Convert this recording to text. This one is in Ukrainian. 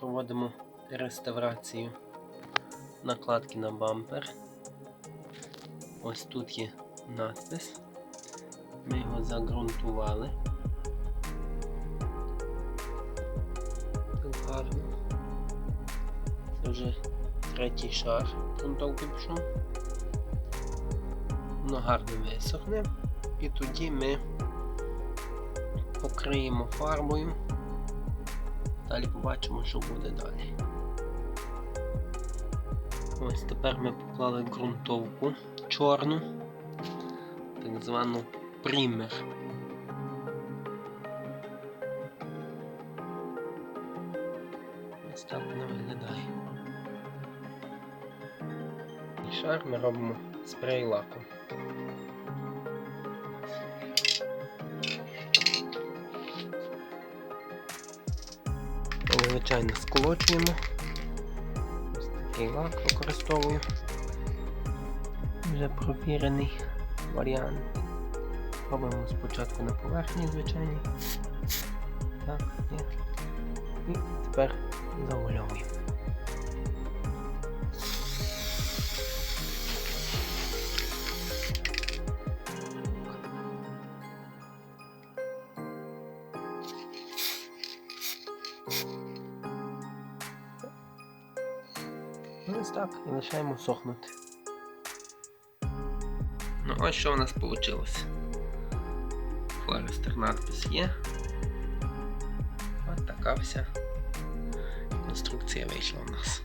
проводимо реставрацію накладки на бампер. Ось тут є надпис. Ми його загрунтували. Так гарно. Це вже третій шар грунтовки пішов. Воно гарно висохне. І тоді ми покриємо фарбою. Далі побачимо, що буде далі. Ось тепер ми поклали ґрунтовку чорну, так звану пример. Ось так вона виглядає. І шар ми робимо спрей лаком. Звичайно, сколочуємо. Ось такий лак використовую. Вже провірений варіант. Робимо спочатку на поверхні, звичайно. Так, є. І тепер замальовуємо. Ось так і лишаємо сохнути. Ну ось що у нас вийшло. Флорестер надпис є. Ось така вся конструкція вийшла у нас.